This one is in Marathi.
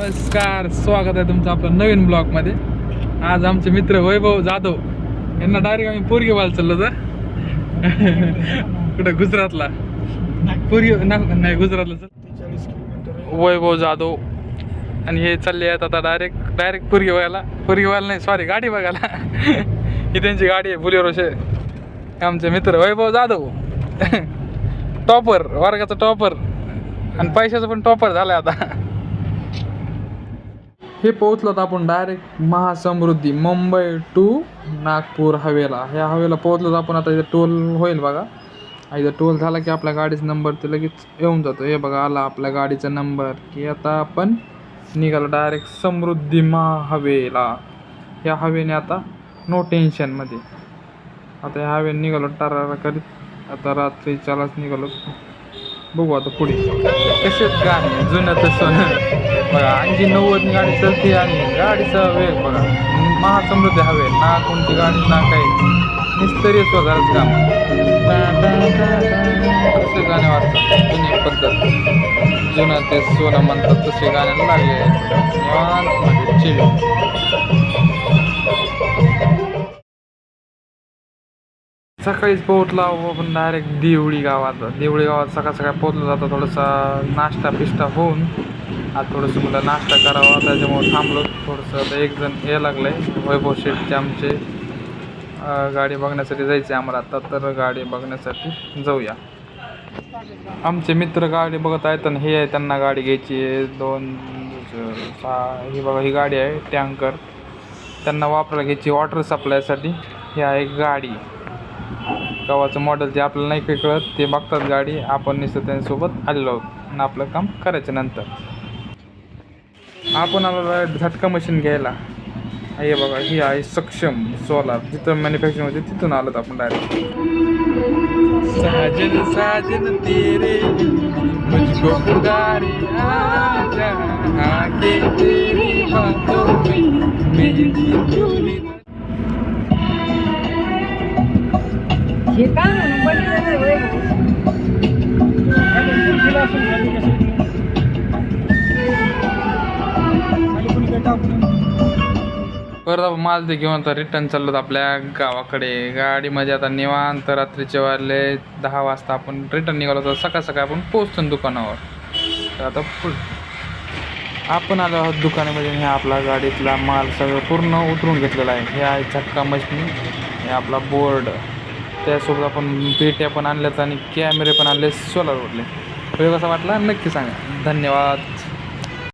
नमस्कार स्वागत आहे तुमचं आपलं नवीन ब्लॉगमध्ये. आज आमचे मित्र वैभव जाधव यांना डायरेक्ट आम्ही पोरगी व्हायला चाललो तर कुठं गुजरातला? पोरगी नाही गुजरातला चल वैभव जाधव. आणि हे चालले आहेत आता डायरेक्ट डायरेक्ट पोरगी बघायला. पोरगी बघायला नाही सॉरी गाडी बघायला. ही त्यांची गाडी आहे बुलेरोशे आमचे मित्र वैभव जाधव. टॉपर वर्गाचा टॉपर. आणि पैशाचं पण टॉपर झालाय आता. हे पोहोचलात तर आपण डायरेक्ट महासमृद्धी मुंबई टू नागपूर हवेला. ह्या हवेला पोहोचलो तर आपण आता इथं टोल होईल बघा. इथं टोल झाला की आपल्या गाडीचा नंबर ते लगेच येऊन जातो. हे बघा आला आपल्या गाडीचा नंबर की आता आपण निघालो डायरेक्ट समृद्धी महाहवेला. ह्या हवेने आता नो टेन्शनमध्ये आता ह्या हवेने निघालो टारा करीत आता रात्रीच्यालाच निघालो. बघू आता पुढे. कसेच गाणे? जुनं तर सोनं. बघा ऐंशी नव्वद गाडी चलते आणि गाडीचा वेग बघा. महासमृद्धी हवे. ना कोणती गाडी ना काही. निस्तरीय स्वतःच काम कसे गाणे वाचतात जुनी पद्धत. जुनं ते सोनं म्हणतात तसे गाणे लागले. निवांत म्हणजे चिल. सकाळीच पोहोचला आपण डायरेक्ट देवळी गावात. देवळी गावात सकाळ सकाळ पोहोचला जातं थोडासा नाश्ता पिष्टा होऊन आज थोडंसं मला नाश्ता करावा त्याच्यामुळे थांबलो. थोडंसं आता एक जण हे लागलं. आहे वैभव शेठचे आमचे. गाडी बघण्यासाठी जायचे आहे आम्हाला आता तर गाडी बघण्यासाठी जाऊया. आमचे मित्र गाडी बघत आहेत आणि हे आहे त्यांना गाडी घ्यायची आहे. दोन सहा ही बघा ही गाडी आहे टँकर. त्यांना वापरायला घ्यायची वॉटर सप्लायसाठी ही आहे गाडी. कवाचं मॉडेल ते आपल्याला नाही काही कळत ते बघतात गाडी. आपण नुसतं त्यांच्यासोबत आलेलो आहोत. आणि आपलं काम करायचं नंतर. आपण आलो झटका मशीन घ्यायला. हे बघा ही आहे सक्षम सोलार जिथं मॅन्युफॅक्चरिंग होते तिथून आलोत आपण डायरेक्ट साजन साजन तेरे मुझको पुकारे आजा आके तेरी बातों में मेरी डोली परत आपण माल ते घेऊन आता रिटर्न चाललो आपल्या गावाकडे. गाडीमध्ये आता निवांत रात्रीचे वाजले दहा वाजता आपण रिटर्न निघालो तर सकाळ सकाळ आपण पोहोचतो दुकानावर. तर आता पुढ आपण आलो आहोत दुकानामध्ये हे आपला गाडीतला माल सगळं पूर्ण उतरून घेतलेला आहे. हे आहे चक्का मशीन हे आपला बोर्ड त्यासोबत आपण पेट्या पण आणल्यात आणि कॅमेरे पण आणले सोलार वरले व्हिडिओ कसा वाटला? नक्की सांगा. धन्यवाद.